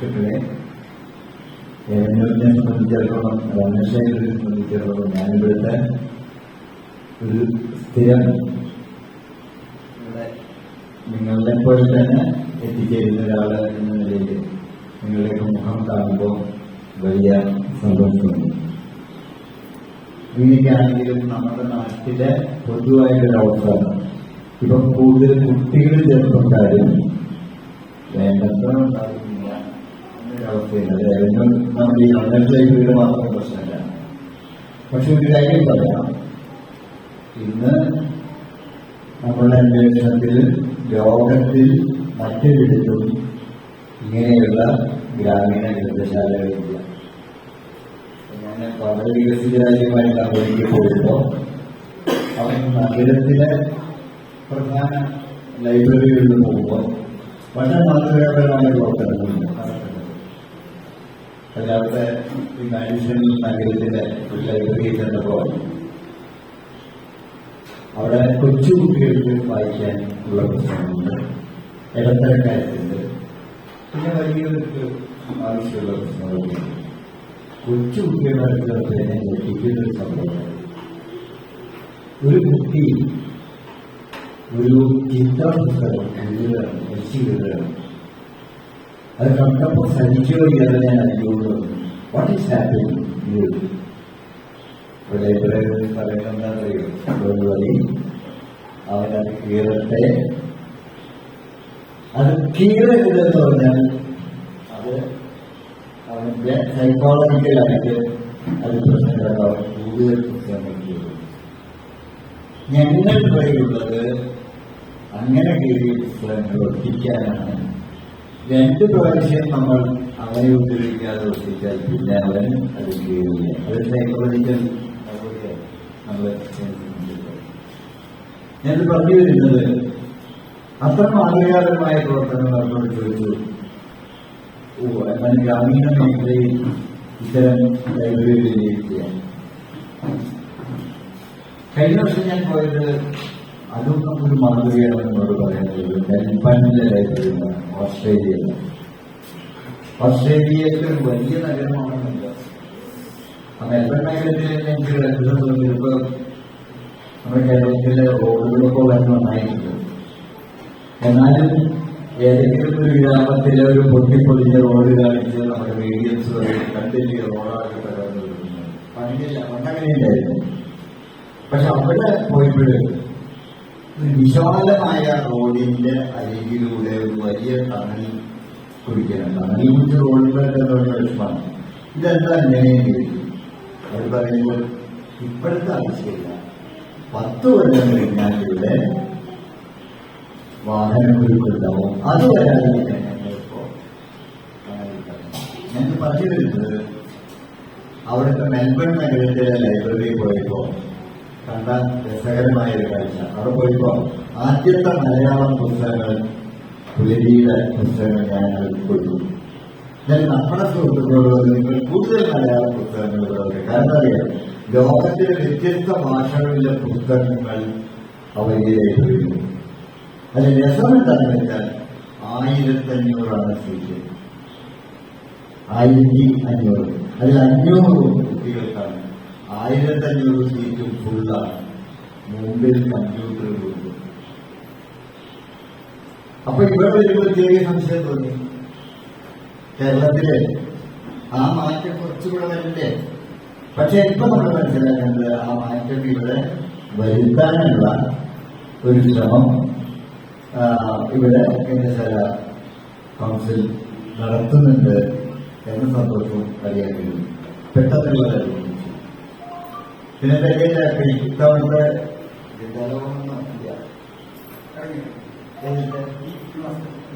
സുഹൃത്തുക്കളെ എന്നെ സംബന്ധിച്ചിടത്തോളം രമേശനെ സംബന്ധിച്ചിടത്തോളം ഞാനിവിടുത്തെ ഒരു സ്ഥിരം നിങ്ങളെ പോലെ തന്നെ എത്തിച്ചേരുന്ന ഒരാൾ എന്ന നിലയിൽ നിങ്ങളുടെയൊക്കെ മുഖം കാണുമ്പോൾ വലിയ സന്തോഷമുണ്ട്. ഇങ്ങനെയൊക്കെയാണെങ്കിലും നമ്മുടെ നാട്ടിലെ പൊതുവായിട്ടൊരു അവസ്ഥയാണ്. ഇപ്പം കൂടുതൽ കുട്ടികൾ ചെറുപ്പക്കാരും വേണ്ടത്ര ഉണ്ടാകുന്നില്ല എന്നൊരവസ്ഥയുണ്ട് അതായത് നമ്മുടെ ഈ അന്നത്തെ വീട് മാത്രമേ പ്രശ്നമില്ല പക്ഷെ ഒരു കാര്യം പറയാം. ഇന്ന് നമ്മളുടെ അന്വേഷണത്തിൽ ലോകത്തിൽ മറ്റൊരിടത്തും ഇങ്ങനെയുള്ള ഗ്രാമീണ ഗ്രന്ഥശാലകളില്ല ഞാൻ വളരെ വികസിത രാജ്യമായിട്ട് അമേരിക്കയിൽ പോയപ്പോൾ അവൻ നഗരത്തിലെ പ്രധാന ലൈബ്രറികളിൽ പോകുമ്പോൾ വളരെ മാതൃകാപരമായ പ്രവർത്തനങ്ങളുണ്ട്. അല്ലാതെ ഈ മാഡിസൺ നഗരത്തിലെ ഒരു ലൈബ്രറിയിൽ ചെന്നപ്പോൾ അവിടെ കൊച്ചു കുട്ടികൾക്ക് വായിക്കാൻ ഉള്ള പുസ്തകമുണ്ട് ഇടത്തരക്കാരുണ്ട് പിന്നെ വലിയവർക്ക് ആവശ്യമുള്ള പുസ്തകങ്ങളുണ്ട്. കൊച്ചു കുട്ടികളുടെ അടുത്ത് തന്നെ ഞെട്ടിക്കുന്ന ഒരു സംഭവം. ഒരു കുട്ടി ഒരു ചിത്രപുസ്തകം എഴുതുകയാണ് രക്ഷിക്കുകയാണ് അത് കണ്ടപ്പോൾ സഹിച്ചോ ഞാൻ അറിയുള്ളൂ വാട്ട് ഈസ് ഹാപ്പിംഗ് ലൈബ്രറി പറയുന്നറിയോ വഴി അവനത് കീറട്ടെ. അത് കീറരുതെന്ന് പറഞ്ഞാൽ അത് അവന്റെ സൈക്കോളജിക്കലായിട്ട് അത് പ്രശ്നങ്ങളാവും കൂടുതൽ കീറും ഞങ്ങൾ വഴിയുള്ളത് അങ്ങനെ കീഴിൽ പുസ്തകങ്ങൾ ഒട്ടിക്കാനാണ് രണ്ട് പ്രാവശ്യം നമ്മൾ അവനെ ഉപയോഗിക്കാതെ ഒപ്പിച്ചാൽ പിന്നെ അവൻ അത് കീറില്ല അത് സൈക്കോളജിക്കൽ നമ്മൾ ഞാൻ പറഞ്ഞു വരുന്നത് അത്ര മാതൃകാപരമായ പ്രവർത്തനങ്ങൾ അവരോട് ചോദിച്ചു. ഓ എന്നാൽ ഗ്രാമീണ മേഖലയിൽ ഇത്തരം ലൈബ്രറി കഴിഞ്ഞ വർഷം ഞാൻ പോയത് അതും ഒരു മാതൃകയാണ് എന്നോട് പറയുന്നത് മെൽബണിലെ ലൈബ്രറിയാണ് ഓസ്ട്രേലിയയിലെ ഒരു വലിയ നഗരമാണെന്നില്ല. മെൽബൺ നഗരത്തിൽ എനിക്ക് അത്ഭുതം തോന്നിയപ്പോൾ നമ്മുടെ കേരളത്തിലെ റോഡുകളൊക്കെ വളരെ നന്നായിട്ടുണ്ട്. എന്നാലും ഏതെങ്കിലും ഒരു ഗ്രാമത്തിലെ ഒരു പൊട്ടിപ്പൊളിഞ്ഞ റോഡ് കാണിച്ച് നമ്മുടെ മീഡിയൻസ് കണ്ടില്ല റോഡാക്കി തകർന്നു പണിയില്ല പണ്ടങ്ങനെയുണ്ടായിരുന്നു പക്ഷെ അവിടെ പോയപ്പോൾ ഒരു വിശാലമായ റോഡിന്റെ അരികിലൂടെ ഒരു വലിയ ടണൽ കുടിക്കണം ടണലിൽ കുറിച്ച് റോഡിലൊക്കെ വിഷമാണ്. ഇതെന്താ ഇങ്ങനെയെങ്കിൽ? അവർ പറയുമ്പോൾ ഇപ്പോഴത്തെ ആവശ്യമില്ല. പത്ത് കൊല്ലം കഴിഞ്ഞാൽ ഇവിടെ വാഹനക്കുരുക്കുണ്ടാവും അത് വരാതിരിക്കാൻ ഞങ്ങളിപ്പോ ഞാൻ പറഞ്ഞു വരുന്നത് അവിടുത്തെ മെൽബൺ നഗരത്തിലെ ലൈബ്രറിയിൽ പോയപ്പോ കണ്ട രസകരമായ ഒരു കാഴ്ച അവിടെ പോയപ്പോ ആദ്യത്തെ മലയാളം പുസ്തകങ്ങൾ പുലരിയുടെ പുസ്തകങ്ങൾ ഞാൻ കൊടുത്തു ഞാൻ നമ്മുടെ സുഹൃത്തുക്കളോട് നിങ്ങൾ കൂടുതൽ മലയാളം പുസ്തകങ്ങൾ കാരണം അറിയാം ലോകത്തിലെ വ്യത്യസ്ത ഭാഷകളിലെ പുസ്തകങ്ങൾ അവരുടെ ലൈബ്രറിയിലുണ്ട് അതിൽ രസം എന്താണെന്ന് വെച്ചാൽ ആയിരത്തഞ്ഞൂറാണ് സീറ്റ് ആയിരത്തി അഞ്ഞൂറ്. അതിൽ അഞ്ഞൂറ് കുട്ടികൾക്കാണ് ആയിരത്തഞ്ഞൂറ് സീറ്റും ഫുള്ളാണ് മുമ്പിൽ കമ്പ്യൂട്ടർ കമ്പ്യൂട്ടറുകളുണ്ട് അപ്പൊ ഇവിടെ വരുമ്പോൾ ചെറിയ സംശയം തോന്നി. കേരളത്തിൽ ആ മാറ്റം കുറച്ചുകൂടെ വരില്ലേ പക്ഷെ ഇപ്പൊ നമ്മൾ മനസ്സിലാക്കേണ്ടത് ആ മാറ്റം ഇവിടെ വരുത്താനുള്ള ഒരു ശ്രമം ഇവിടെ കേന്ദ്രശാല കൗൺസിൽ നടത്തുന്നുണ്ട് എന്ന സന്തോഷവും അറിയാൻ കഴിയും. പെട്ടെന്നുള്ള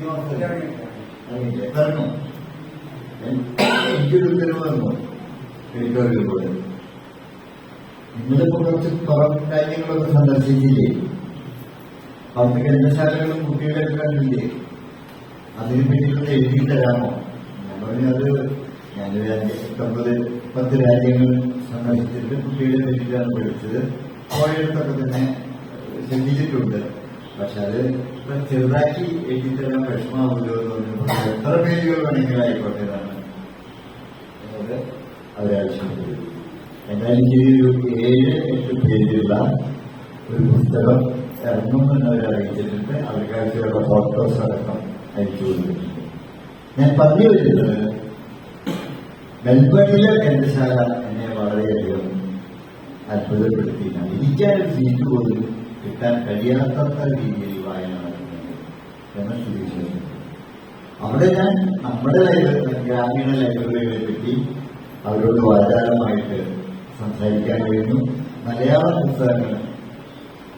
മാസം ഇറങ്ങിയില്ലേ? ഇറങ്ങും. എനിക്കൊരു ഉത്തരവ് വന്നു എനിക്കൊരു പോലെ നിങ്ങളിപ്പോ കുറച്ച് പുറം രാജ്യങ്ങളൊക്കെ സന്ദർശിച്ചില്ലേ? അവിടുത്തെ ഗ്രന്ഥശാലകളും കുട്ടികളൊക്കെ കണ്ടില്ലേ? അതിന് പിന്നിലൊന്ന് എഴുതി തരാമോ? ഞാൻ പറഞ്ഞു അത് ഞാൻ പത്തൊമ്പത് പത്ത് രാജ്യങ്ങൾ സന്ദർശിച്ചിട്ട് കുട്ടിയുടെ പറ്റിയിട്ടാണ് പഠിച്ചത് പോയടുത്തൊക്കെ തന്നെ ചിന്തിച്ചിട്ടുണ്ട് പക്ഷെ അത് ഇപ്പൊ ചെറുതാക്കി എഴുതിത്തരാൻ വിഷമാവുമല്ലോ എന്ന് പറഞ്ഞപ്പോൾ എത്ര പേരുകൾ വേണമെങ്കിലും ആയിക്കോട്ടെ എന്നാണ് അത് അവരാവശ്യപ്പെട്ടത് എന്തായാലും ഒരു ഏഴ് എട്ട് പേജുള്ള ഒരു പുസ്തകം ഇറങ്ങുമെന്ന് അവർ അറിയിച്ചിട്ടുണ്ട്. അവർക്കാവശ്യമുള്ള ഫോട്ടോസ് അടക്കം അയച്ചു കൊടുത്തിട്ടുണ്ട്. ഞാൻ പറഞ്ഞു വരുന്നത് മെൽബണിലെ ഗ്രന്ഥശാല വളരെയധികം അത്ഭുതപ്പെടുത്തിയില്ല ഇരിക്കാനൊരു സീറ്റ് പോലും കിട്ടാൻ കഴിയാത്തത്ര രീതിയിൽ വായന നടക്കുന്നുണ്ട് അവിടെ ഞാൻ നമ്മുടെ ലൈബ്രറി ഗ്രാമീണ ലൈബ്രറികളെ പറ്റി അവരോട് വാചാലമായിട്ട് സംസാരിക്കാൻ കഴിഞ്ഞു. മലയാള പുസ്തകങ്ങൾ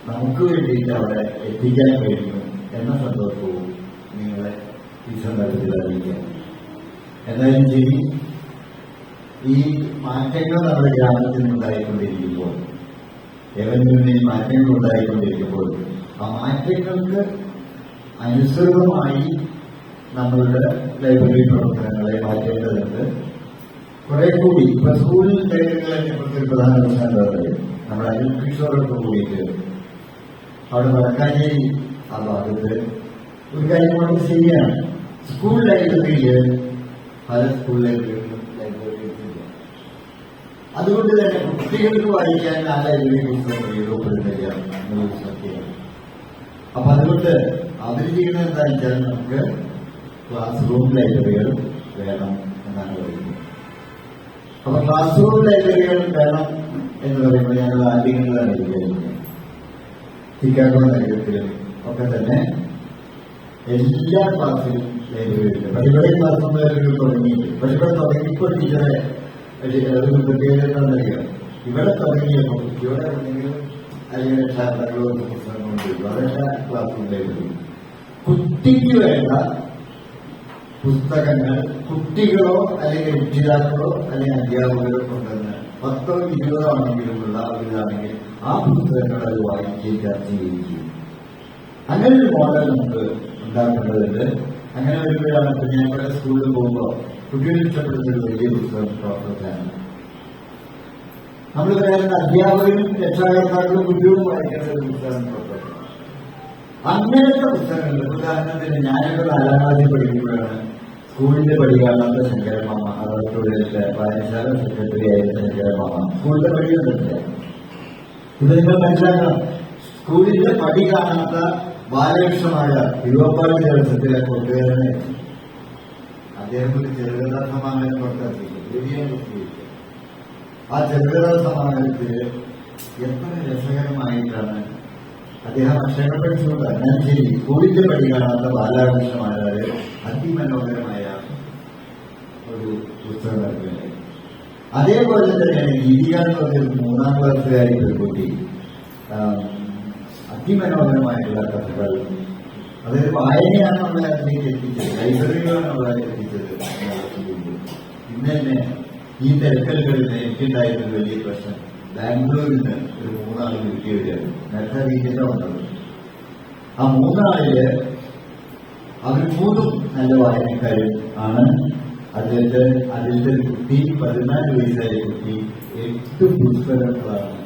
നമുക്ക് വേണ്ടിയിട്ട് അവിടെ എത്തിക്കാൻ കഴിഞ്ഞു എന്ന സന്തോഷവും നിങ്ങളെ ഈ സന്ദർഭത്തിൽ അറിയിക്കാം. എന്നാലും ശരി ഈ മാറ്റങ്ങൾ നമ്മുടെ ഗ്രാമത്തിൽ ഉണ്ടായിക്കൊണ്ടിരിക്കുമ്പോൾ ഏവന്റിൽ മാറ്റങ്ങൾ ഉണ്ടായിക്കൊണ്ടിരിക്കുമ്പോൾ ആ മാറ്റങ്ങൾക്ക് അനുസൃതമായി നമ്മളുടെ ലൈബ്രറി പ്രവർത്തനങ്ങളെ മാറ്റേണ്ടതുണ്ട് കുറെ കൂടി ഇപ്പൊ സ്കൂളിൽ ലൈബ്രറികളെ കുറിച്ച് പ്രധാന പ്രശ്നം എന്താ പറയുക? നമ്മുടെ അനിൽ കിഷോറൊക്കെ കൂടിയിട്ട് അവിടെ വടക്കാഞ്ചേരി ആ ഭാഗത്ത് ഒരു കാര്യം കൊണ്ട് ശരിയാണ്. സ്കൂൾ ലൈബ്രറിയിൽ പല സ്കൂൾ ഇല്ല അതുകൊണ്ട് തന്നെ കുട്ടികൾക്ക് വായിക്കാൻ നല്ല പുസ്തകം ഉപയോഗപ്പെടുന്നില്ല എന്നൊരു സത്യമാണ് അപ്പൊ അതുകൊണ്ട് അവർ ചെയ്യുന്നത് എന്താ വെച്ചാൽ നമുക്ക് ക്ലാസ് റൂം ലൈബ്രറികൾ വേണം എന്നാണ് പറയുന്നത്. അപ്പൊ ക്ലാസ് റൂം ലൈബ്രറികൾ വേണം എന്ന് പറയുമ്പോൾ ഞങ്ങൾ ആദ്യങ്ങളിലാണ് ഇരിക്കുന്നത് ചിക്കാഗോ നഗരത്തിലും ഒക്കെ തന്നെ എല്ലാ ക്ലാസ്സിലും ലൈബ്രറി ഉണ്ട് ഇവിടെ ക്ലാസ് ലൈബ്രറി തുടങ്ങിയിട്ട് ഇവിടെ തുടങ്ങിയപ്പോൾ ടീച്ചറെ ഒരു പ്രത്യേകത എന്താണെന്നറിയാം ഇവിടെ തുടങ്ങിയപ്പോൾ ഇവിടെ എന്തെങ്കിലും അല്ലെങ്കിൽ ശാസ്ത്രങ്ങളോ പുസ്തകങ്ങളുണ്ട് വളരെ ക്ലാസ് ഉണ്ടായിരുന്നു. കുട്ടിക്ക് വേണ്ട പുസ്തകങ്ങൾ കുട്ടികളോ അല്ലെങ്കിൽ രക്ഷിതാക്കളോ അല്ലെങ്കിൽ അധ്യാപകരോ കൊണ്ടുവന്ന് പത്തോ ഇരുപതോ ആണെങ്കിലുമുള്ള ഒരിതാണെങ്കിൽ ആ പുസ്തകങ്ങൾ അത് വായിക്കുകയും ചർച്ച ചെയ്യുകയും ചെയ്യും. അങ്ങനെ ഒരു മോഡൽ നമുക്ക് ഉണ്ടാക്കേണ്ടതുണ്ട്. അങ്ങനെ വരുമ്പോഴാണ് ഇപ്പൊ ഞാൻ ഇവിടെ സ്കൂളിൽ പോകുമ്പോൾ കുട്ടികൾ ഇഷ്ടപ്പെടുന്ന ഒരു വലിയ പ്രോസസ്സാണ് നമ്മൾ പറയുന്ന അധ്യാപകരും രക്ഷാകർത്താക്കളും കുട്ടികളും വായിക്കേണ്ട ഒരു പുസ്തകം പ്രോസസ് അങ്ങനത്തെ പുസ്തകങ്ങൾ ഉദാഹരണത്തിന് ഞാനൊക്കെ നാലാം ക്ലാസ്സിൽ പഠിക്കുമ്പോഴാണ് സ്കൂളിന്റെ പഠിക്കാത്ത ശങ്കരമാമ അതോടൊപ്പം വായനശാല സെക്രട്ടറി ആയിരുന്ന ശങ്കരമാമ സ്കൂളിന്റെ പഠിക്കുന്നുണ്ട് ഇത് നിങ്ങൾ മനസ്സിലാക്കണം. സ്കൂളിന്റെ പടി കാണാത്ത ബാലകൃഷ്ണമായ തിരുവമ്പാടി ദിവസത്തിലെ കൊണ്ടുവരുന്ന അദ്ദേഹം ഒരു ചെറുകഥാ സമാഹാരം പുറത്തിറക്കി. ആ ചെറുകഥാ സമാഹാരത്തിൽ എത്ര രസകരമായിട്ടാണ് അദ്ദേഹം അക്ഷരം പഠിച്ചുകൊണ്ടാണ് ഞാൻ ശരി സ്കൂളിന്റെ പടി കാണാത്ത ബാലകൃഷ്ണമാരാൽ അതിമനോഹരമായ ഒരു പുസ്തകം ഇറക്കുകയുണ്ടായി അതേപോലെ തന്നെയാണ് ഗീതിക എന്ന് പറഞ്ഞൊരു മൂന്നാം ക്ലാസ്സുകാരി പെൺകുട്ടി അതിമനോഹരമായിട്ടുള്ള കഥകൾ അതായത് വായനയാണ് നമ്മളെ അതിലേക്ക് എത്തിച്ചത് ലൈബ്രറികളാണ് നമ്മളെ എത്തിച്ചത് ഇന്ന് തന്നെ ഈ തിരക്കലുകളിൽ എനിക്കുണ്ടായിരുന്ന വലിയ പ്രശ്നം. ബാംഗ്ലൂരിൽ ഒരു മൂന്നാൾ വീട്ടിൽ വരികയാണ് നേരത്തെ വീട്ടിന്റെ വന്നത്. ആ മൂന്നാളിൽ അവർ മൂന്നും നല്ല വായനക്കാരും ആണ്. അതിന്റെ അതിന്റെ ഒരു കുട്ടി പതിനാല് വയസ്സായ കുട്ടി എട്ട് പുസ്തകങ്ങളാണ്.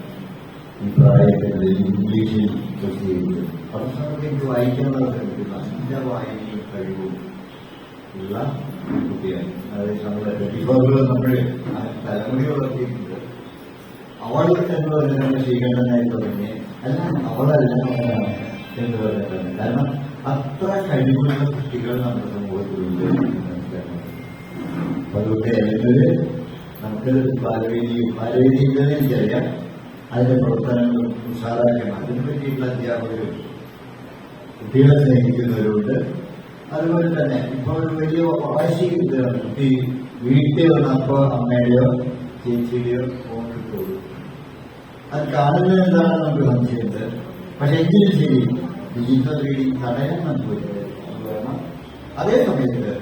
ഈ പ്രായത്തിൽ ഇംഗ്ലീഷിൽ പ്രസിദ്ധീകരിച്ചത് അവസാനത്തെ എനിക്ക് വായിക്കാനുള്ള വായനയും കഴിവും ഉള്ള കുട്ടിയാണ് അതായത് നമ്മുടെ നമ്മൾ ആ തലമുറ വളർത്തിയിട്ടുണ്ട് അവൾ എന്ന് പറയുന്നത് ശ്രീകണ്ഠനായി തുടങ്ങി അല്ല അവളല്ല എന്ന് പറഞ്ഞിട്ടുണ്ട് കാരണം അത്ര കഴിവുള്ള കുട്ടികൾ നമ്മുടെ സമൂഹത്തിലുണ്ട് അപ്പൊ അതുകൊണ്ട് എന്നത് നമുക്ക് ബാലവേദിയും തന്നെ എനിക്കറിയാം അതിന്റെ പ്രവർത്തനങ്ങൾ ഉഷാറാക്കണം അതിനു പറ്റിയിട്ടുള്ള അധ്യാപകരും കുട്ടികളെ സ്നേഹിക്കുന്നവരുണ്ട് അതുപോലെ തന്നെ ഇപ്പോൾ ഒരു വലിയ വാശി ഇതാണ് കുട്ടി വീട്ടിൽ വന്നപ്പോ അമ്മയുടെയോ ചേച്ചിയുടെയോ ഫോൺ കിട്ടുള്ളൂ അത് കാണുന്നത് എന്താണെന്ന് നമുക്ക് സംശയമുണ്ട്. പക്ഷെ എങ്കിലും ശരി ഡിജിറ്റൽ റീഡിംഗ് തടയാൻ നമുക്ക്. അത് അതേ സമയത്ത്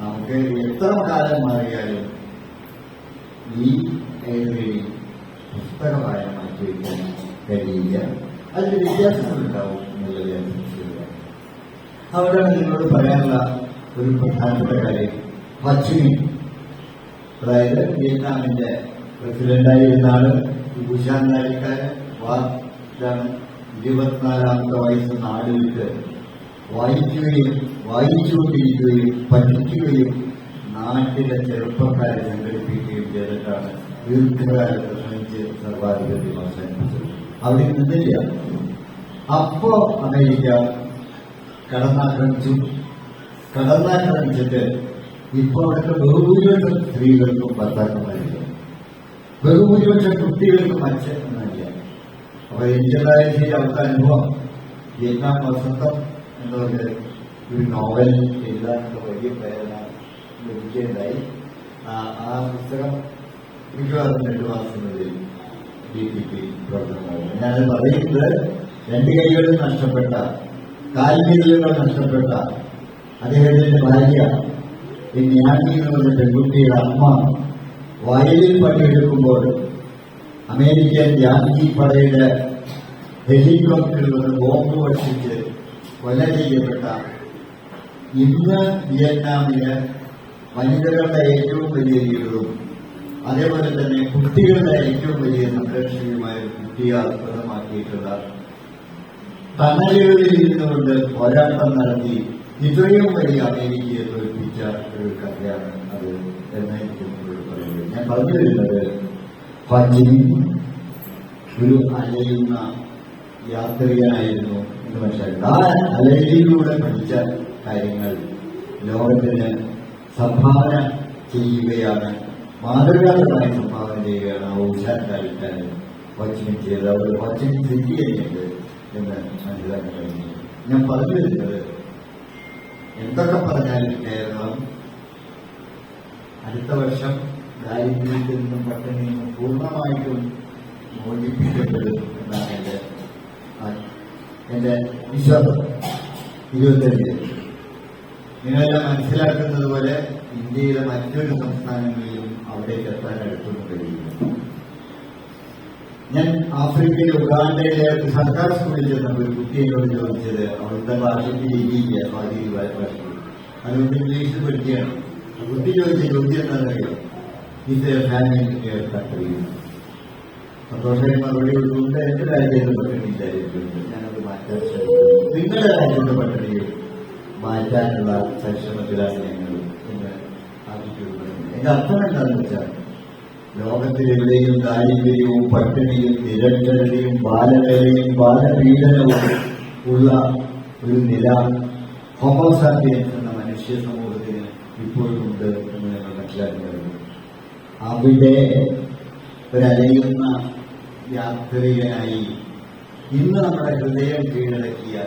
നമുക്ക് എത്ര കാലം മാറിയാലും ഈ റീഡിംഗ് പുസ്തകമായ മാറ്റിവെക്കാൻ കഴിയില്ല അതിൽ വ്യത്യാസങ്ങളുണ്ടാവും എന്നുള്ളത് ഞാൻ സംശയമില്ല അവിടെയാണ് നിങ്ങളോട് പറയാനുള്ള ഒരു പ്രധാനപ്പെട്ട കാര്യം പശ്ചിമി അതായത് വിയറ്റ്നാമിന്റെ പ്രസിഡന്റായിരുന്ന ആൾ ഭൂഷാൻ നായിക്കാരൻ വാ ഇതാണ് ഇരുപത്തിനാലാമത്തെ വയസ്സ് നാടുവിട്ട് വായിക്കുകയും വായിച്ചുകൊണ്ടിരിക്കുകയും പഠിക്കുകയും നാട്ടിലെ ചെറുപ്പക്കാരെ സംഘടിപ്പിക്കുകയും ചെയ്തിട്ടാണ് ദീർഘകാലത്ത് പ്രസംഗിച്ച് സർവാധിപത്യം അവസാനിപ്പിച്ചത് അവിടെ നിന്നില്ല അപ്പോ അമേരിക്ക കടന്നാക്രമിച്ചു. കടന്നാക്രമിച്ചിട്ട് ഇപ്പോൾ അവിടുത്തെ ബഹുഭൂരിപക്ഷം സ്ത്രീകൾക്കും ഭർത്താക്കന്മാരില്ല. ബഹുഭൂരിപക്ഷം കുട്ടികൾക്കും അച്ഛനല്ല അപ്പൊ എനിക്കുണ്ടായ അവർക്ക് അനുഭവം. വിയറ്റ്നാം വസന്തം എന്ന് പറഞ്ഞ ഒരു നോവൽ എഴുതാനുള്ള വലിയ പ്രേരണ ലഭിക്കുകയുണ്ടായി ആ പുസ്തകം മിക്കവാറും രണ്ടു മാസങ്ങളിൽ ബി ജെ പി പ്രവർത്തനമായിരുന്നു ഞാൻ പറയുന്നത് രണ്ട് കൈകളും നഷ്ടപ്പെട്ട കാൽവിരലുകൾ നഷ്ടപ്പെട്ട അദ്ദേഹത്തിന്റെ ഭാര്യ ഈ ജ്ഞാനി എന്ന് പറഞ്ഞ പെൺകുട്ടിയുടെ അമ്മ വയലിൽ പണിയെടുക്കുമ്പോൾ അമേരിക്കൻ യാങ്കി പടയുടെ ഹെലികോപ്റ്ററിൽ നിന്ന് ബോംബ് വർഷിച്ച് കൊല ചെയ്യപ്പെട്ട ഇന്ന് വിയറ്റ്നാമിലെ വനിതകളുടെ ഏറ്റവും വലിയ ലീഡറും അതേപോലെ തന്നെ കുട്ടികളുടെ ഏറ്റവും വലിയ സംരക്ഷണീയമായ കുട്ടിയെ ആസ്പദമാക്കിയിട്ടുള്ള തണലുകളിൽ ഇരുന്നുകൊണ്ട് പോരാട്ടം നടത്തി ഇത്രയും വലിയ അമേരിക്കയെ തോൽപ്പിച്ച ഒരു കഥയാണ് അത് എന്ന് എനിക്ക് പറയുന്നത്. ഞാൻ പറഞ്ഞു വരുന്നത് ഫജിൻ ഒരു അലയുന്ന യാത്രികനായിരുന്നു എന്ന് മനസ്സിലാക്കി ആ അലയിലൂടെ പഠിച്ച കാര്യങ്ങൾ ലോകത്തിന് സംഭാവന ചെയ്യുകയാണ് മാതൃകാപരമായി സംഭാവന ചെയ്യുകയാണ് ആ കാലിക്കാനും വച്ചിന് ചെയ്ത് അവർ വച്ചിന് സിദ്ധി തന്നെയുണ്ട് എന്ന് മനസ്സിലാക്കാൻ കഴിഞ്ഞു ഞാൻ പറഞ്ഞു വരുന്നത് എന്തൊക്കെ പറഞ്ഞാലും കേരളം അടുത്ത വർഷം ദാരിദ്ര്യത്തിൽ നിന്നും പട്ടിണിയിൽ നിന്നും പൂർണമായിട്ടും മോചിപ്പിക്കപ്പെടും എന്നാണ് എന്റെ എന്റെ വിശ്വാസം ഇരുപത്തഞ്ച് നിങ്ങളെല്ലാം മനസ്സിലാക്കുന്നത് പോലെ ഇന്ത്യയിലെ മറ്റൊരു സംസ്ഥാനങ്ങളിലും അവിടേക്ക് എത്താൻ അടുത്തൊന്നും കഴിയില്ല ഞാൻ ആഫ്രിക്കയിലെ ഉഗാണ്ടയിലെ ഒരു സർക്കാർ സ്കൂളിൽ ചെന്നപ്പോൾ ഒരു കുട്ടിയോട് ചോദിച്ചത് അവിടുത്തെ ഭാഷയ്ക്ക് ഇരിക്കില്ല സ്വാധീന ഭാഷയ്ക്ക് അതുകൊണ്ട് ഇംഗ്ലീഷിൽ പഠിക്കുകയാണ് ആ കുട്ടി ചോദിച്ച ചോദ്യം എന്താണെന്നറിയോ ഇത് ഫാമിലി കെയർ കൺട്രി സന്തോഷമായി മറുപടി കൊടുത്തുകൊണ്ട് എന്റെ രാജ്യത്ത് പട്ടിണിയില്ലായിരിക്കും ഞാനത് മാറ്റാൻ ശ്രമിക്കുന്നു നിങ്ങളുടെ രാജ്യത്തെ പട്ടിണിയിൽ മാറ്റാനുള്ള പരിശ്രമത്തിലാണ് ഞങ്ങൾ എന്ന് ആവശ്യപ്പെടുന്നത് എന്റെ അർത്ഥം എന്താണെന്ന് വെച്ചാൽ ലോകത്തിലെവിടെയും ദാരിദ്ര്യവും പട്ടിണിയും നിരക്ഷരതയും ബാലവേലയും ബാലപീഡനവും ഉള്ള ഒരു നില ഹോമോസാപ്പിയൻസ് എന്ന മനുഷ്യ സമൂഹത്തിന് ഇപ്പോഴുമുണ്ട് എന്ന് ഞങ്ങൾ മനസ്സിലാക്കുന്നത് അവിടെ ഒരലയുന്ന യാത്രികനായി ഇന്ന് നമ്മുടെ ഹൃദയം കീഴടക്കിയ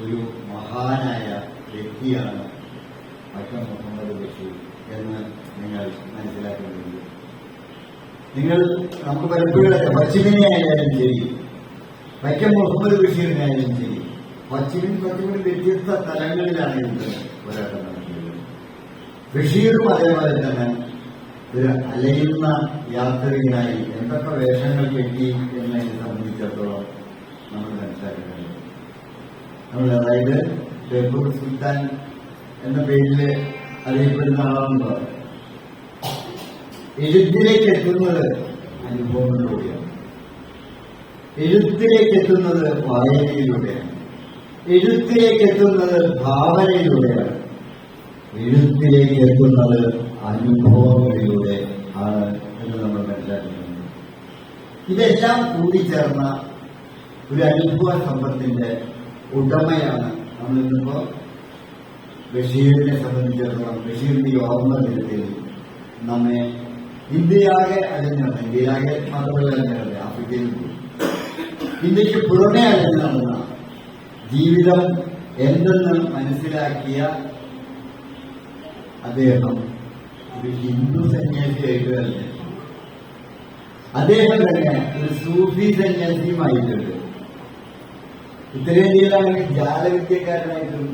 ഒരു മഹാനായ വ്യക്തിയാണ് അക്കം മുഹമ്മദ് നിങ്ങൾ മനസ്സിലാക്കേണ്ടത് നിങ്ങൾ നമുക്ക് പലപ്പോഴും പശ്ചിമിനെ ആയാലും ശരി വൈക്കം മുഹമ്മദ് ബഷീറിനായാലും ശരി പശ്ചിമിൻ പശ്ചിമിൻ വ്യത്യസ്ത തലങ്ങളിലാണ് ഇത് പോരാട്ടം നടത്തിയത് ബഷീറും അതേപോലെ തന്നെ ഒരു അലയുന്ന യാത്രികനായി എന്തൊക്കെ വേഷങ്ങൾ കെട്ടി എന്നതിനെ സംബന്ധിച്ചിടത്തോളം നമ്മൾ മനസ്സിലാക്കുന്നുണ്ട് നമ്മൾ അതായത് ബേപ്പൂർ സുൽത്താൻ എന്ന പേരിൽ അറിയപ്പെടുന്ന ആളാണെന്ന് പറഞ്ഞു എഴുത്തിലേക്ക് എത്തുന്നത് അനുഭവങ്ങളിലൂടെയാണ്. എഴുത്തിലേക്ക് എത്തുന്നത് വായനയിലൂടെയാണ് എഴുത്തിലേക്ക് എത്തുന്നത് ഭാവനയിലൂടെയാണ്. എഴുത്തിലേക്ക് എത്തുന്നത് അനുഭവങ്ങളിലൂടെ ആണ് എന്ന് നമ്മൾ മനസ്സിലാക്കുന്നത് ഇതെല്ലാം കൂടിച്ചേർന്ന ഒരു അനുഭവ സമ്പത്തിന്റെ ഉടമയാണ് നമ്മൾ ഇന്നിപ്പോ ബഷീറിനെ സംബന്ധിച്ചിടത്തോളം ബഷീറിന്റെ ഓർമ്മ ദിനത്തിൽ നമ്മെ ഇന്ത്യയാകെ അലഞ്ഞാണ് ഇന്ത്യയാകെ മാത്രമല്ല അലഞ്ഞാണ് ആഫ്രിക്കയിൽ. ഇന്ത്യയ്ക്ക് പുറമെ അലഞ്ഞു നടന്ന ജീവിതം എന്തെന്ന് മനസ്സിലാക്കിയ അദ്ദേഹം ഒരു ഹിന്ദു സന്യാസിയായിട്ട് തന്നെ അദ്ദേഹം തന്നെ ഒരു സൂഫി സന്യാസിയുമായിട്ടുണ്ട്. ഉത്തരേന്ത്യയിലാണെങ്കിൽ ജാലവിദ്യക്കാരനായിട്ടും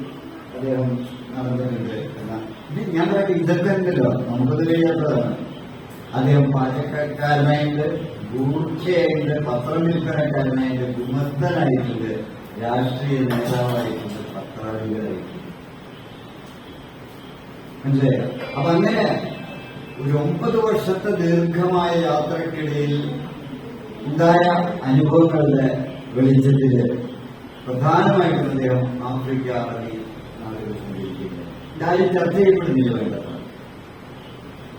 അദ്ദേഹം നടന്നിട്ടുണ്ട്. എന്നാ ഇത് ഞാൻ ഇതൊക്കെ ഉണ്ടല്ലോ. നമുക്കത് കഴിയാത്തതാണ് അദ്ദേഹം പാചകക്കാരനായിട്ട് ഗൂർഖയായിട്ട് പത്രം വിൽപ്പനക്കാരനായിട്ട് ഗുമസ്തനായിട്ടുണ്ട് രാഷ്ട്രീയ നേതാവായിട്ടുണ്ട് പത്രാധിപരായിട്ടുണ്ട് മനസ്സിലായോ? അപ്പൊ അങ്ങനെ ഒരു ഒമ്പത് വർഷത്തെ ദീർഘമായ യാത്രക്കിടയിൽ ഉണ്ടായ അനുഭവങ്ങളുടെ വെളിച്ചത്തിൽ പ്രധാനമായിട്ടും അദ്ദേഹം ആഫ്രിക്ക അറബി നാടുകൾ സഞ്ചരിക്കുന്നത് ഇതാരും ചർച്ച ചെയ്യപ്പെടുന്നില്ല വേണ്ടത്.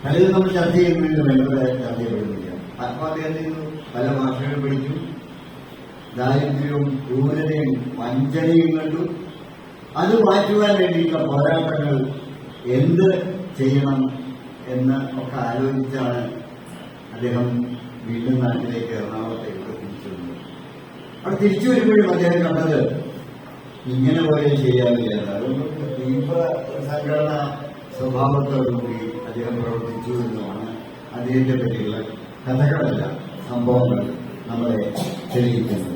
പലതും നമ്മൾ ചർച്ച ചെയ്യുന്നതിന് വേണ്ടത് ചർച്ച ചെയ്യപ്പെടുന്നില്ല അദ്ദേഹത്തിന് പല ഭാഷകൾ പഠിച്ചു. ദാരിദ്ര്യവും ക്രൂരതയും വഞ്ചനയും കണ്ടു. അത് മാറ്റുവാൻ വേണ്ടിയിട്ടുള്ള പോരാട്ടങ്ങൾ എന്ത് ചെയ്യണം എന്ന് ഒക്കെ ആലോചിച്ചാണ് അദ്ദേഹം വീണ്ടും നാട്ടിലേക്ക് എറണാകുളത്തേക്ക് തിരിച്ചു വന്നത് അവിടെ തിരിച്ചു വരുമ്പോഴും അദ്ദേഹം കണ്ടത് ഇങ്ങനെ പോലെ ശരിയാവില്ല. അതുകൊണ്ട് തീവ്ര സംഘടന സ്വഭാവത്തോടുകൂടി അദ്ദേഹം പ്രവർത്തിച്ചു എന്നുമാണ് അദ്ദേഹത്തെ പറ്റിയുള്ള കഥകളല്ല സംഭവങ്ങൾ നമ്മളെ തെളിയിക്കുന്നത്.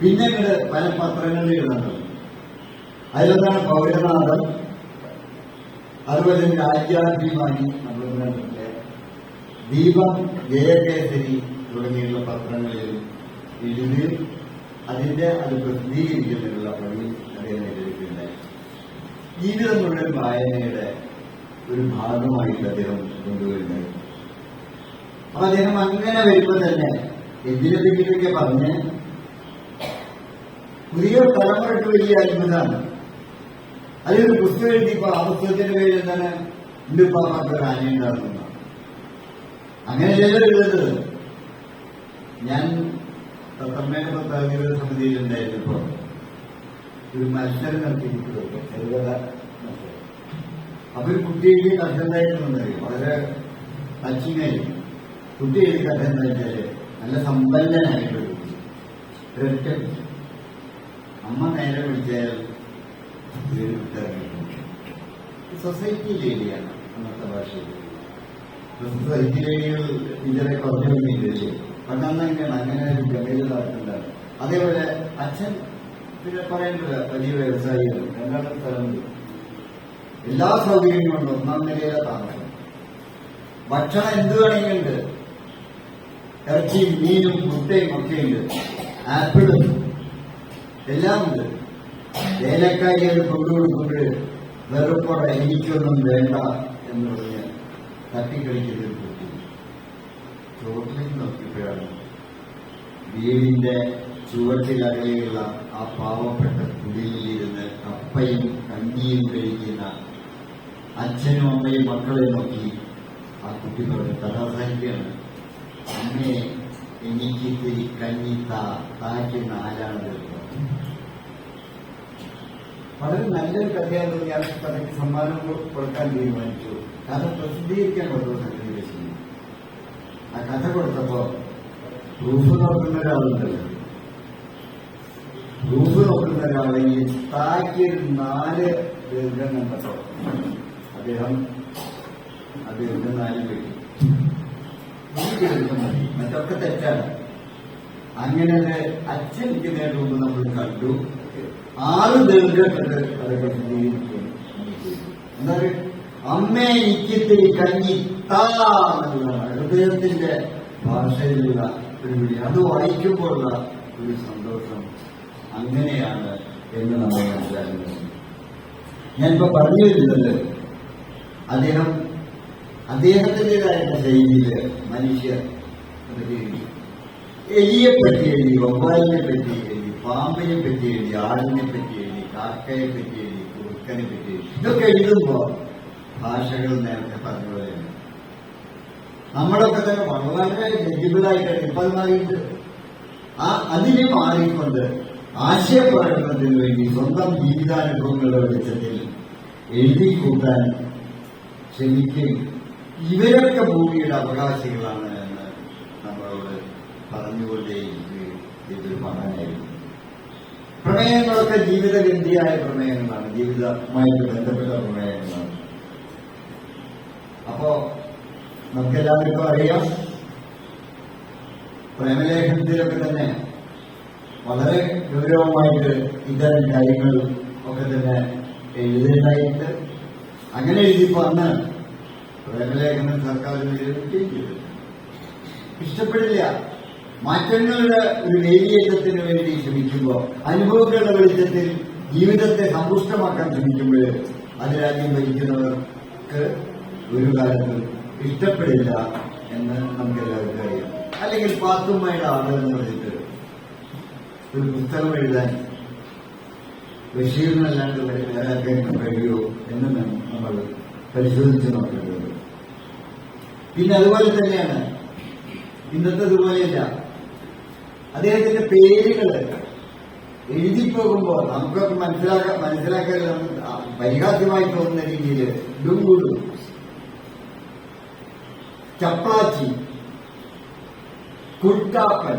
പിന്നീട് പല പത്രങ്ങളിൽ എഴുതുന്നത് അതിലൊന്നാണ് പൗരനാഥം അതുപോലെ തന്നെ രാജ്യാഭിമാനി നമ്മൾ ദീപം ജയകേസരി തുടങ്ങിയുള്ള പത്രങ്ങളിൽ എഴുതി അതിന്റെ അത് പ്രസിദ്ധീകരിക്കുന്നതിനുള്ള പണി അദ്ദേഹം ഏറ്റെടുക്കുകയുണ്ടായി ജീവിതം മുഴുവൻ വായനയുടെ ഒരു ഭാഗമായിട്ട് അദ്ദേഹം കൊണ്ടുവരുന്നത്. അപ്പൊ അദ്ദേഹം അങ്ങനെ വരുമ്പോൾ തന്നെ എന്തിനെ പറ്റിയിട്ടൊക്കെ പറഞ്ഞ്? പുതിയ തലമുറയ്ക്ക് വലിയ അത്ഭുതമാണ്. അതിലൊരു പുസ്തകം എഴുതിയപ്പോ ആ പുസ്തകത്തിന്റെ പേര് എന്താണ്? ഒരു ഒരു ആനയുണ്ടാകുന്ന അങ്ങനെ ചിലർ ഞാൻ തത്തമ്മയുടെ പത്താം സമിതിയിൽ ഉണ്ടായിരുന്നപ്പോ ഒരു മത്സരം നടത്തിയിട്ടുള്ളത് ചെറുകഥ ഒരു കുട്ടി എഴുതിയ കഥ എന്തായിട്ടുണ്ട് വളരെ ടച്ചിങ്ങായി. കുട്ടി എഴുതിയ കഥ എന്താ വെച്ചാൽ നല്ല സമ്പന്നനായിട്ട് അമ്മ നേരെ വിളിച്ചാൽ സൊസൈറ്റി ലേഡിയാണ് അന്നത്തെ ഭാഷയിൽ. സൊസൈറ്റി ലേഡികൾ ടീച്ചറെ കുറഞ്ഞു വന്നിട്ടില്ലേ പണ്ട് അങ്ങനെ ഒരു ഗമയിൽ നടക്കുന്നുണ്ടാണ് അതേപോലെ അച്ഛൻ പിന്നെ പറയുന്നില്ല വലിയ വ്യവസായികൾ രണ്ടാമത്തെ സ്ഥലമുണ്ട് എല്ലാ സൗകര്യങ്ങളും ഉണ്ട്. ഒന്നാം നിലയിലെ താമസം. ഭക്ഷണം എന്ത് വേണമെങ്കിലുണ്ട്. ഇറച്ചിയും മീനും മുട്ടയും ഒക്കെ ഉണ്ട്. ആപ്പിളും എല്ലാം ഉണ്ട്. അത് കൊണ്ടുകൊടുക്കുമ്പോൾ വെറുപ്പോടെ എനിക്കൊന്നും വേണ്ട എന്ന് പറഞ്ഞ് തട്ടിക്കളിക്കുന്ന കുട്ടി. ചോട്ടിലേക്ക് നോക്കിയപ്പോഴാണ് വീടിന്റെ ചുവട്ടിലകലെയുള്ള ആ പാവപ്പെട്ട കുടിലിരുന്ന് കപ്പയും കഞ്ഞിയും കഴിക്കുന്ന അച്ഛനും അമ്മയും മക്കളെ നോക്കി ആ കുട്ടി പറഞ്ഞു കഥാസാഹിത്യമാണ് അമ്മയെ എനിക്ക് ഇത്തിരി കഞ്ഞി താ തായ്ക്കുന്ന ആരാണ് വളരെ നല്ലൊരു കഥയായിരുന്നു ഞാൻ കഥയ്ക്ക് സമ്മാനം കൊടുക്കാൻ തീരുമാനിച്ചു. കഥ പ്രസിദ്ധീകരിക്കാൻ കൊടുത്തു ആ കഥ കൊടുത്തപ്പോ പ്രൂഫ് നോക്കുന്ന ഒരാളുണ്ടല്ലോ. പ്രൂഫ് നോക്കുന്ന ഒരാളെങ്കിൽ ഈ തായ്ക്ക് നാല് ദീർഘം കണ്ടപ്പോ അദ്ദേഹം അദ്ദേഹത്തിന് നാല് പേര് മറ്റൊക്കെ തെറ്റാണ്. അങ്ങനെ അച്ഛൻ ഇരിക്കുന്നതിന് മുമ്പ് നമ്മൾ കണ്ടു. ആറ് ദീർഘപ്പെട്ട് അത് പ്രസിദ്ധീകരിക്കുന്നു എന്താ അമ്മേ കഞ്ഞി ഹൃദയത്തിന്റെ ഭാഷയിലുള്ള ഒരു വിളി. അത് വായിക്കുമ്പോഴുള്ള ഒരു സന്തോഷം. അങ്ങനെയാണ് എന്ന് നമ്മൾ മനസ്സിലാക്കുന്നത് ഞാനിപ്പോ പറഞ്ഞു വരുന്നത് അദ്ദേഹം അദ്ദേഹത്തിന്റെതായിട്ടുള്ള ശൈലിയിൽ മനുഷ്യർ എഴുതി എലിയെ പറ്റി എഴുതി വവ്വാലിനെ പറ്റി എഴുതി പാമ്പിനെ പറ്റി എഴുതി ആടിനെ പറ്റി എഴുതി കാക്കയെ പറ്റി എഴുതി കുറുക്കനെ പറ്റി എഴുതി. ഇതൊക്കെ എഴുതുമ്പോ ഭാഷകൾ നേരത്തെ പറഞ്ഞ പോലെയാണ്. നമ്മളൊക്കെ തന്നെ വളരെ ജഡ്ജിബിളായിട്ട് ഇപ്പം മാറിയിട്ട്. ആ അതിനെ മാറിക്കൊണ്ട് ആശയപ്രകടനത്തിന് വേണ്ടി സ്വന്തം ജീവിതാനുഭവങ്ങളുടെ വെളിച്ചത്തിൽ എഴുതി കൂട്ടാൻ ശ്രമിക്കും ഇവരൊക്കെ ഭൂമിയുടെ അവകാശികളാണ് എന്ന് നമ്മളോട് പറഞ്ഞുകൊണ്ടേയിരിക്കുകയും ഇതൊരു മഹാനായിരുന്നു. പ്രമേയങ്ങളൊക്കെ ജീവിതഗന്ധിയായ പ്രമേയങ്ങളാണ്. ജീവിതവുമായിട്ട് ബന്ധപ്പെട്ട പ്രമേയങ്ങളാണ്. അപ്പോ നമുക്കെല്ലാവർക്കും അറിയാം പ്രേമലേഖനത്തിലൊക്കെ തന്നെ വളരെ ഗൗരവമായിട്ട് ഇത്തരം കാര്യങ്ങൾ ഒക്കെ തന്നെ എഴുതേണ്ടായിട്ട് അങ്ങനെ എഴുതിയപ്പോ അന്ന് പ്രേമലേഖനം സർക്കാർ ഇഷ്ടപ്പെടില്ല. മാറ്റങ്ങളുടെ ഒരു വേലിയേറ്റത്തിന് വേണ്ടി ശ്രമിക്കുമ്പോൾ അനുഭവങ്ങളുടെ വെളിച്ചത്തിൽ ജീവിതത്തെ സമ്പുഷ്ടമാക്കാൻ ശ്രമിക്കുമ്പോൾ അത് രാജ്യം ഭരിക്കുന്നവർക്ക് ഒരു കാലത്തും ഇഷ്ടപ്പെടില്ല എന്ന് നമുക്ക് എല്ലാവർക്കും അറിയാം. അല്ലെങ്കിൽ പാത്തുമ്മയുടെ ആട് എന്ന് പറഞ്ഞിട്ട് ഒരു പുസ്തകം എഴുതാൻ ബഷീറിനല്ലാണ്ട് വേറെ ആർക്കെങ്കിലും കഴിയുമോ എന്ന് നം- നമ്മൾ പരിശോധിച്ച് നോക്കേണ്ടത്. പിന്നെ അതുപോലെ തന്നെയാണ് ഇന്നത്തെ ഇതുപോലെയല്ല അദ്ദേഹത്തിന്റെ പേരുകൾ എഴുതി പോകുമ്പോൾ നമുക്കൊക്കെ മനസ്സിലാക്കാൻ മനസ്സിലാക്കാൻ പരിഹാസ്യമായി തോന്നുന്ന രീതിയിൽ ഡുങ്കുടു ചപ്പാച്ചി കുട്ടാപ്പൻ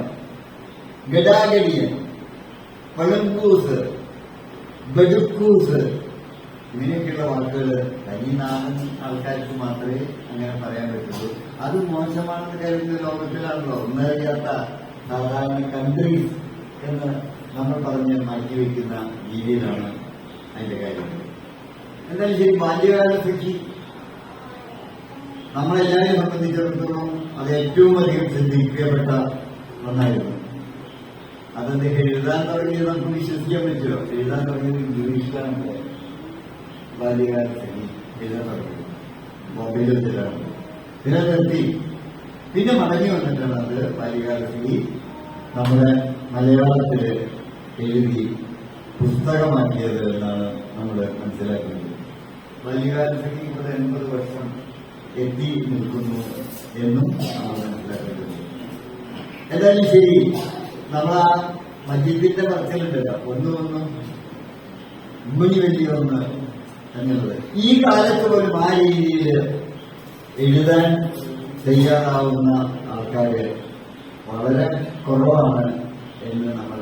ഗഡാഗഡിയൻ പഴംകൂസ് ബഡുക്കൂസ് ഇങ്ങനെയൊക്കെയുള്ള വാക്കുകൾ തനി നാടൻ ആൾക്കാർക്ക് മാത്രമേ അങ്ങനെ പറയാൻ പറ്റുള്ളൂ. അത് മോശമാണെന്ന് കരുതുന്ന ലോകത്തിലാണല്ലോ. ഒന്നറിയാത്ത സാധാരണ കൺട്രീസ് എന്ന് നമ്മൾ പറഞ്ഞ് മാറ്റിവെക്കുന്ന രീതിയിലാണ് അതിന്റെ കാര്യങ്ങൾ എന്തായാലും ശരി ബാല്യകാല സഖി നമ്മളെല്ലാവരെയും സംബന്ധിച്ചിടത്തോളം അത് ഏറ്റവും അധികം ചിന്തിക്കപ്പെട്ട ഒന്നായിരുന്നു. അതെന്തൊക്കെ എഴുതാൻ തുടങ്ങിയത് നമുക്ക് വിശ്വസിക്കാൻ പറ്റുമോ? എഴുതാൻ തുടങ്ങിയത് ഇംഗ്ലീഷിലാണ് ബാല്യകാല സഖി മൊബൈലിൽ തുടങ്ങി നിലനിർത്തി പിന്നെ മടങ്ങി വന്നിട്ടാണ് അത് ബാല്യകാലത്തിൽ നമ്മുടെ മലയാളത്തിൽ എഴുതി പുസ്തകമാക്കിയത് എന്നാണ് നമ്മൾ മനസ്സിലാക്കുന്നത്. ബാല്യകാലത്തിൽ ഇവിടെ എൺപത് വർഷം എത്തി നിൽക്കുന്നു എന്നും നമ്മൾ മനസ്സിലാക്കുന്നത് എന്തായാലും ശരി നമ്മൾ ആ മജീദിന്റെ പറച്ചിലുണ്ടല്ലോ. ഒന്നും ഒന്നും ഉമ്മനി വലിയ ഒന്ന് എന്നുള്ളത് ഈ കാലത്ത് പോലും ആ രീതിയിൽ എഴുതാൻ തയ്യാറാവുന്ന ആൾക്കാര് വളരെ കുറവാണ് എന്ന് നമ്മൾ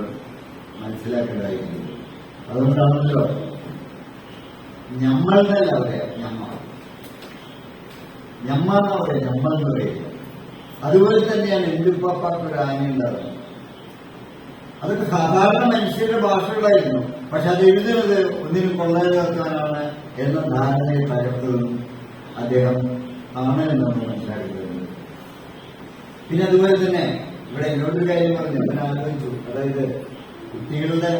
മനസ്സിലാക്കേണ്ടതായിരിക്കും അതുകൊണ്ടാണല്ലോ ഞമ്മളെന്നല്ല പറയാ ഞമ്മ ഞമ്മ എന്നാ പറയാം ഞമ്മൾ എന്ന് പറയുക അതുപോലെ തന്നെയാണ് എന്തുപ്പാപ്പാക്ക് ഒരു ആന ഉണ്ടാകുന്നത് അതൊക്കെ സാധാരണ മനുഷ്യരുടെ ഭാഷകളായിരുന്നു. പക്ഷെ അത് എഴുതുന്നത് ഒന്നിനും കൊള്ളാതാക്കാനാണ് എന്ന ധാരണയെ പലപ്പോഴും അദ്ദേഹം ആണ് എന്ന് നമ്മൾ മനസ്സിലാക്കുന്നത് പിന്നെ അതുപോലെ തന്നെ ഇവിടെ എന്നോടൊരു കാര്യം പറഞ്ഞു. ഞാൻ ആലോചിച്ചു. അതായത് കുട്ടികളുടെ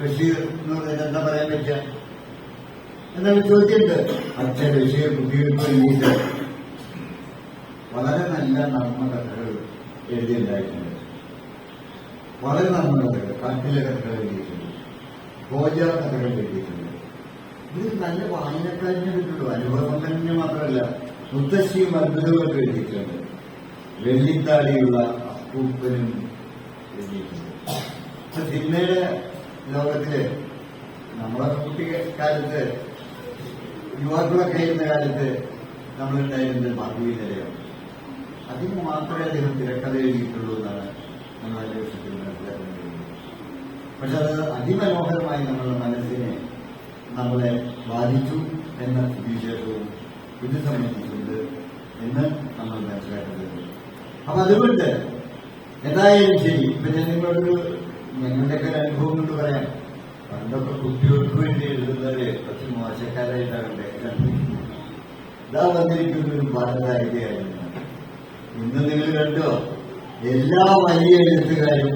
ബഷീർ എന്ന് പറയുന്നത് എന്താ പറയാൻ പറ്റുക? എന്നാൽ ചോദ്യമുണ്ട്? അച്ഛൻ ബഷീർ കുട്ടികൾക്ക് വേണ്ടിയിട്ട് വളരെ നല്ല നർമ്മകഥകൾ എഴുതിയുണ്ടായിട്ടുണ്ട് വളരെ നർമ്മകഥകൾ കാട്ടിലെ കഥകൾ എഴുതിയിട്ടുണ്ട്. ഭോജ കഥകൾ എഴുതിയിട്ടുണ്ട്. ഇത് നല്ല വായനക്കാരനെ കിട്ടുള്ളൂ അനുഭവസമ്പന്നെ മാത്രമല്ല മുത്തശ്ശിയും അത്ഭുതമൊക്കെ എഴുതിയിട്ടുണ്ട്. വെള്ളിത്താടിയുള്ള അപ്പൂപ്പനും എഴുതിയിട്ടുണ്ട്. ഇപ്പൊ സിനിമയുടെ ലോകത്തിൽ നമ്മളെ കുട്ടിക്കാലത്ത് യുവാക്കളൊക്കെ ഇരുന്ന കാലത്ത് നമ്മളുണ്ടായിരുന്നത് നിലയം അതിന് മാത്രമേ അദ്ദേഹം തിരക്കഥ എഴുതിയിട്ടുള്ളൂ എന്നാണ് നമ്മൾ അന്വേഷണത്തിൽ മനസ്സിലാക്കാൻ കഴിയുന്നത് പക്ഷെ അത് അതിമനോഹരമായി നമ്മളുടെ മനസ്സിനെ നമ്മളെ ബാധിച്ചു എന്ന വിശേഷവും ഇത് സംബന്ധിച്ചുണ്ട് എന്ന് നമ്മൾ മനസ്സിലാക്കേണ്ടത് അപ്പൊ അതുകൊണ്ട് എന്തായാലും ശരി ഇപ്പൊ ഞാൻ നിങ്ങളോട് ഞങ്ങളുടെയൊക്കെ ഒരു അനുഭവം കൊണ്ട് പറയാം. പണ്ടൊക്കെ കുട്ടികൾക്ക് വേണ്ടി എഴുതുന്നവര് കുറച്ച് മോശക്കാരായിട്ടാണ് ഇതാ വന്നിരിക്കുന്ന ഒരു പാഠകാരികയായിരുന്നു ഇന്ന് നിങ്ങൾ കണ്ടോ എല്ലാ വലിയ എഴുത്തുകാരും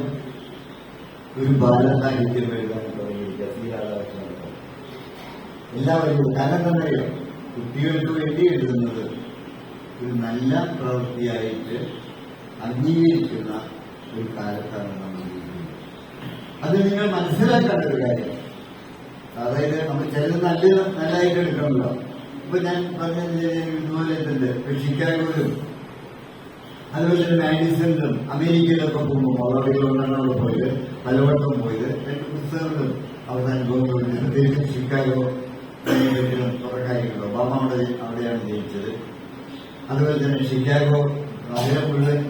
ഒരു ബാലസാഹിത്യം എഴുതാൻ തുടങ്ങി ജസീരാധാകൃഷ്ണൻ എല്ലാവരും തന്നെയോ കുട്ടികൾക്ക് വേണ്ടി എഴുതുന്നത് ഒരു നല്ല പ്രവൃത്തിയായിട്ട് അംഗീകരിക്കുന്ന ഒരു കാലത്താണ് നമ്മൾ അത് നിങ്ങൾ മനസ്സിലാക്കേണ്ട ഒരു കാര്യം. അതായത് നമ്മൾ ചിലത് നല്ല നല്ലതായിട്ട് എടുക്കണമല്ലോ ഇപ്പൊ ഞാൻ പറഞ്ഞ ഇതുപോലെ തന്നെ ഷിക്കാഗോയിലും അതുപോലെ തന്നെ മാഡിസണിലും അമേരിക്കയിലൊക്കെ പോകുമ്പോൾ അവിടെ പോയത് പലവട്ടം പോയത്. രണ്ട് പുസ്തകങ്ങളും അവസാനം പോകുമ്പോൾ ഷിക്കാഗോ അവിടെ അവിടെയാണ് ജയിച്ചത് അതുപോലെ തന്നെ ഷിക്കാഗോ മുഴുവൻ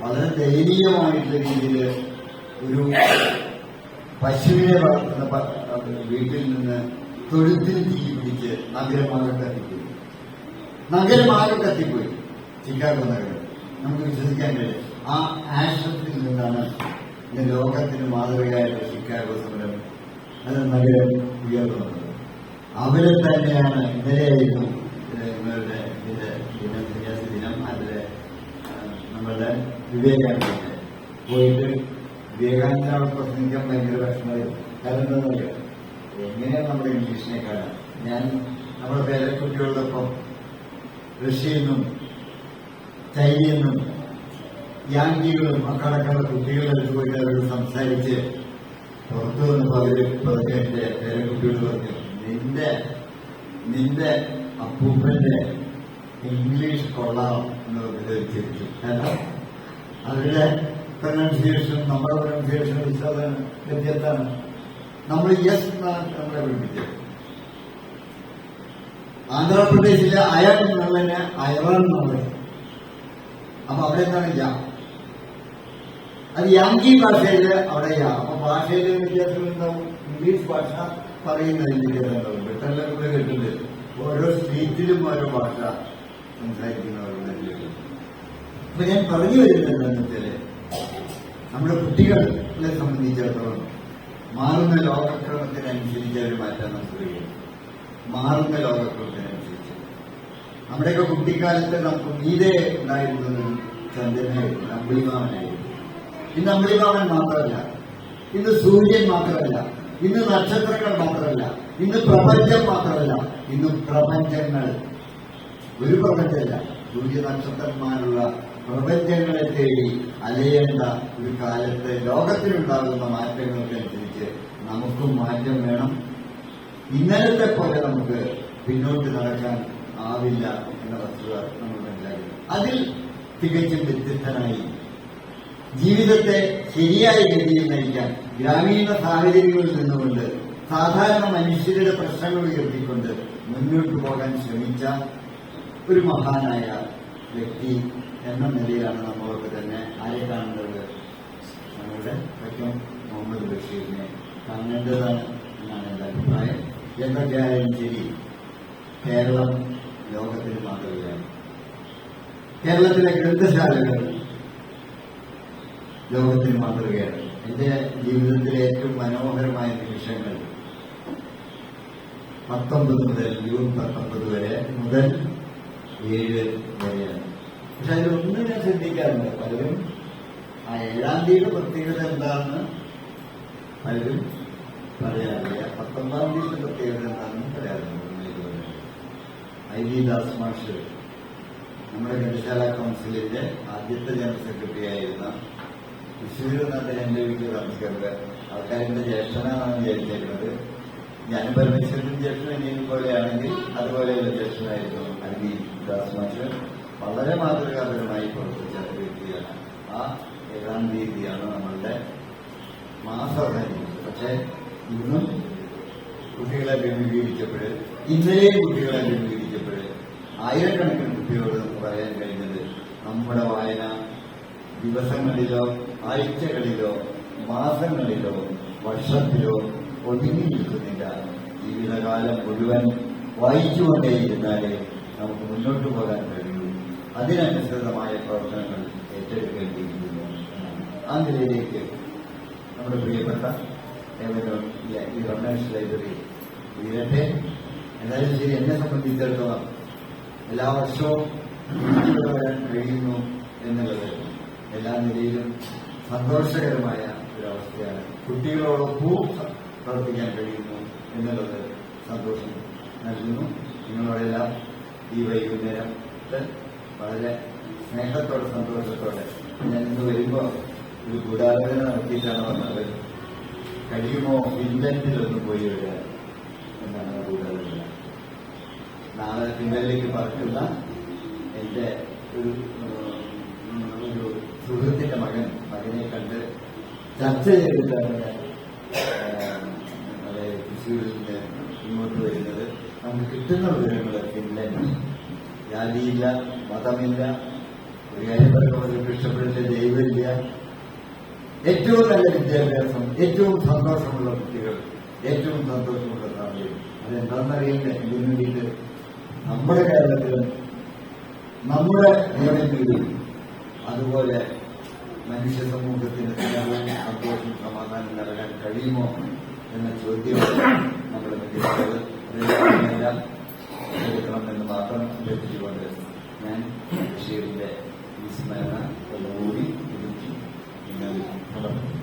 വളരെ ദയനീയമായിട്ടുള്ള രീതിയിൽ ഒരു പശുവിനെ വളർത്തുന്ന വീട്ടിൽ നിന്ന് തൊഴുത്തിൽ തീ പിടിച്ച് നഗരമാകെ കത്തിപ്പോയി നഗരമാകെ കത്തിപ്പോയി ചിക്കാഗോ നഗരം. നമുക്ക് വിശ്വസിക്കാൻ കഴിയും. ആ ആശ്രമത്തിൽ നിന്നാണ് ഇന്ന് ലോകത്തിന് മാതൃകയായിട്ടുള്ള ചിക്കാഗോ സമരം അത് നഗരം ഉയർന്നു വന്നത്. അവരെ തന്നെയാണ് ഇന്നലെയായിരുന്നു ഇത് നിങ്ങളുടെ ഇതിന്റെ ദിനം ദിനം അതിൽ നമ്മളുടെ വിവേകാനന്ദ പോയിട്ട് വിവേകാനന്ദ പ്രസംഗിക്കാൻ ഭയങ്കര വിഷമമായിരുന്നു കാരണം എന്താണെന്നറിയോ എങ്ങനെയാണ് നമ്മുടെ ഇംഗ്ലീഷിനെ കാണാൻ ഞാൻ നമ്മുടെ പേരക്കുട്ടികളോടൊപ്പം റഷ്യയിൽ നിന്നും ചൈനയിൽ നിന്നും യാങ്കികളും അക്കടക്കുള്ള കുട്ടികളെടുത്ത് പോയിട്ട് അവരോട് സംസാരിച്ച് പുറത്തു വന്നപ്പോൾ അവർ പറഞ്ഞു എന്റെ പേരക്കുട്ടികൾ പറഞ്ഞു നിന്റെ നിന്റെ അപ്പൂപ്പന്റെ ഇംഗ്ലീഷ് കൊള്ളാം എന്ന് ചിരിച്ചു കാരണം അവരുടെ പ്രൊനൗൺസിയേഷൻ നമ്മുടെ പ്രൊനൗൺസിയേഷൻ വിശ്വാസമാണ് വ്യത്യസ്തമാണ് നമ്മൾ യെസ് എന്നാണ് നമ്മളെ പഠിപ്പിച്ചത് ആന്ധ്രാപ്രദേശിലെ അയം എന്നുള്ളതിന് അയറാൻ എന്നുള്ളത് അപ്പൊ അവിടെ എന്താണ് യാ? അത് യാങ്കി ഭാഷയിൽ അവിടെ യാ. അപ്പൊ ഭാഷയിലെ വ്യത്യാസം ഉണ്ടാവും ഇംഗ്ലീഷ് ഭാഷ കൂടെ കേട്ടിട്ടുണ്ട്. ഓരോ സ്റ്റേറ്റിലും ഓരോ ഭാഷ സംസാരിക്കുന്നവരുടെ അപ്പൊ ഞാൻ പറഞ്ഞു വരുന്നത് എന്താണെന്ന് വെച്ചാൽ നമ്മുടെ കുട്ടികളെ സംബന്ധിച്ചിടത്തോളം മാറുന്ന ലോകക്രമത്തിനനുസരിച്ച് അവർ മാറ്റാൻ നമുക്ക് കഴിയും മാറുന്ന ലോകക്രമത്തിനനുസരിച്ച് നമ്മുടെയൊക്കെ കുട്ടിക്കാലത്ത് നമുക്ക് മീതെ ഉണ്ടായിരുന്നത് ചന്ദ്രനായിരുന്നു അമ്പിളിമാവനായിരുന്നു ഇന്ന് അമ്പിളിമാവൻ മാത്രമല്ല ഇന്ന് സൂര്യൻ മാത്രമല്ല ഇന്ന് നക്ഷത്രങ്ങൾ മാത്രമല്ല ഇന്ന് പ്രപഞ്ചം മാത്രമല്ല ഇന്ന് പ്രപഞ്ചങ്ങൾ. ഒരു പ്രപഞ്ചമല്ല സൂര്യ നക്ഷത്രന്മാരുള്ള പ്രപഞ്ചങ്ങളെ തേടി അലയേണ്ട ഒരു കാലത്ത് ലോകത്തിലുണ്ടാകുന്ന മാറ്റങ്ങൾക്കനുസരിച്ച് നമുക്കും മാറ്റം വേണം. ഇന്നലത്തെ പോലെ നമുക്ക് പിന്നോട്ട് നടക്കാൻ ആവില്ല എന്ന വസ്തുത നമ്മൾ മനസ്സിലാക്കി അതിൽ തികച്ചും വ്യത്യസ്തനായി ജീവിതത്തെ ശരിയായ രീതിയിൽ നയിക്കാൻ ഗ്രാമീണ സാഹചര്യങ്ങളിൽ നിന്നുകൊണ്ട് സാധാരണ മനുഷ്യരുടെ പ്രശ്നങ്ങൾ ഉയർത്തിക്കൊണ്ട് മുന്നോട്ട് പോകാൻ ശ്രമിച്ച ഒരു മഹാനായ വ്യക്തി എന്ന നിലയിലാണ് നമ്മളൊക്കെ തന്നെ ആരെ കാണേണ്ടത്? നമ്മുടെ വൈക്കം മുഹമ്മദ് ബഷീറിനെ കാണേണ്ടതാണ് എന്നാണ് എന്റെ അഭിപ്രായം. എന്തൊക്കെയായാലും ശരി കേരളം ലോകത്തിന് മാതൃകയാണ് കേരളത്തിലെ ഗ്രന്ഥശാലകൾ ലോകത്തിന് മാതൃകയാണ് എന്റെ ജീവിതത്തിലെ ഏറ്റവും മനോഹരമായ നിമിഷങ്ങൾ പത്തൊമ്പത് മുതൽ ജൂൺ പത്തൊമ്പത് വരെ മുതൽ ഏഴ് വരെയാണ്. പക്ഷെ അതിലൊന്നും ഞാൻ ചിന്തിക്കാറുണ്ട് പലരും ആ ഏഴാം തീയതി പ്രത്യേകത എന്താണെന്ന് പലരും പറയാറില്ല. പത്തൊമ്പതാം തീയതി പ്രത്യേകത എന്താണെന്ന് പറയാറുണ്ട്. ഐ വി ദാസ് മാഷ് നമ്മുടെ ഗ്രന്ഥശാല കൗൺസിലിന്റെ ആദ്യത്തെ ജനറൽ സെക്രട്ടറി ആയിരുന്ന തൃശ്ശൂരിൽ എന്റെ വീട്ടിൽ താമസിക്കുന്നത് ആൾക്കാരിന്റെ ജ്യേഷ്ഠനാണെന്ന് വിചാരിച്ചിരുന്നത് ഞാനും പരമേശ്വരനും ജ്യേഷ്ഠൻ എന്നെയും പോലെയാണെങ്കിൽ അതുപോലെയുള്ള ജ്യേഷ്ഠനായിരുന്നു അരുവി ദാസ് മാഷ് വളരെ മാതൃകാപരമായി പ്രവർത്തിച്ച ഒരു വ്യക്തിയാണ് ആ ഏഴാം തീയതിയാണ് നമ്മളുടെ മാസാവസാനിക്കുന്നത് പക്ഷേ ഇന്നും കുട്ടികളെ അഭിമുഖീകരിച്ചപ്പോൾ ഇന്നലെയും കുട്ടികളെ അഭിമുഖീകരിച്ചപ്പോൾ ആയിരക്കണക്കിന് കുട്ടികളോട് പറയാൻ കഴിഞ്ഞത് നമ്മുടെ വായന ദിവസങ്ങളിലോ ആഴ്ചകളിലോ മാസങ്ങളിലോ വർഷത്തിലോ ഒതുങ്ങി നിൽക്കുന്നില്ല ജീവിതകാലം മുഴുവൻ വായിച്ചുകൊണ്ടേയിരുന്നാലേ നമുക്ക് മുന്നോട്ട് പോകാൻ കഴിയൂ അതിനനുസൃതമായ പ്രവർത്തനങ്ങൾ ഏറ്റെടുക്കേണ്ടിയിരിക്കുന്നു. ആ നിലയിലേക്ക് നമ്മുടെ പ്രിയപ്പെട്ട ഏവരും ഈ- റമേഷ് ലൈബ്രറി ഉയരട്ടെ എന്തായാലും ശരി എന്നെ സംബന്ധിച്ചിടത്തോളം എല്ലാ വർഷവും കഴിയുന്നു എന്നുള്ളത് എല്ലാ നിലയിലും സന്തോഷകരമായ ഒരു അവസ്ഥയാണ് കുട്ടികളോടൊപ്പം പ്രവർത്തിക്കാൻ കഴിയുന്നു എന്നുള്ളത് സന്തോഷം നൽകുന്നു. നിങ്ങളോടെല്ലാം ഈ വൈകുന്നേരം വളരെ സ്നേഹത്തോടെ സന്തോഷത്തോടെ ഞാൻ ഇന്ന് വരുമ്പോൾ ഒരു ഗൂഢാലോചന നടത്തിയിട്ടാണ് വന്നത്. കഴിയുമോ ഫിൻലൻഡിലൊന്ന് പോയി വരിക എന്നാണ് ഗൂഢാലോചന. നാളെ ഫിൻലൻഡിലേക്ക് പറക്കുന്ന എന്റെ ഒരു ചർച്ച ചെയ്തിട്ടാണ് നമ്മുടെ തൃശ്ശൂരിൽ മുന്നോട്ട് വരുന്നത്. നമുക്ക് കിട്ടുന്ന വിവരങ്ങൾ ഫിൻലൻഡ് ജാതിയില്ല മതമില്ല ഒരു ദൈവമില്ല. ഏറ്റവും നല്ല വിദ്യാഭ്യാസം ഏറ്റവും സന്തോഷമുള്ള കുട്ടികൾ ഏറ്റവും സന്തോഷമുള്ള സാഹചര്യം അതെന്താണെന്നറിയില്ല. ഇതിനു വേണ്ടിയിട്ട് നമ്മുടെ കേരളത്തിലും നമ്മുടെ നിയമത്തിലും അതുപോലെ മനുഷ്യ സമൂഹത്തിന് സന്തോഷം സമാധാനം നൽകാൻ കഴിയുമോ എന്ന ചോദ്യം മുന്നിലുള്ളത് അതിനെല്ലാം എടുക്കണമെന്ന് മാത്രം ലഭിച്ചുകൊണ്ട് ഞാൻ ബഷീറിന്റെ ഈ സ്മരണ ഒന്നുകൂടി പുതുക്കി നിങ്ങൾ തുടർന്നു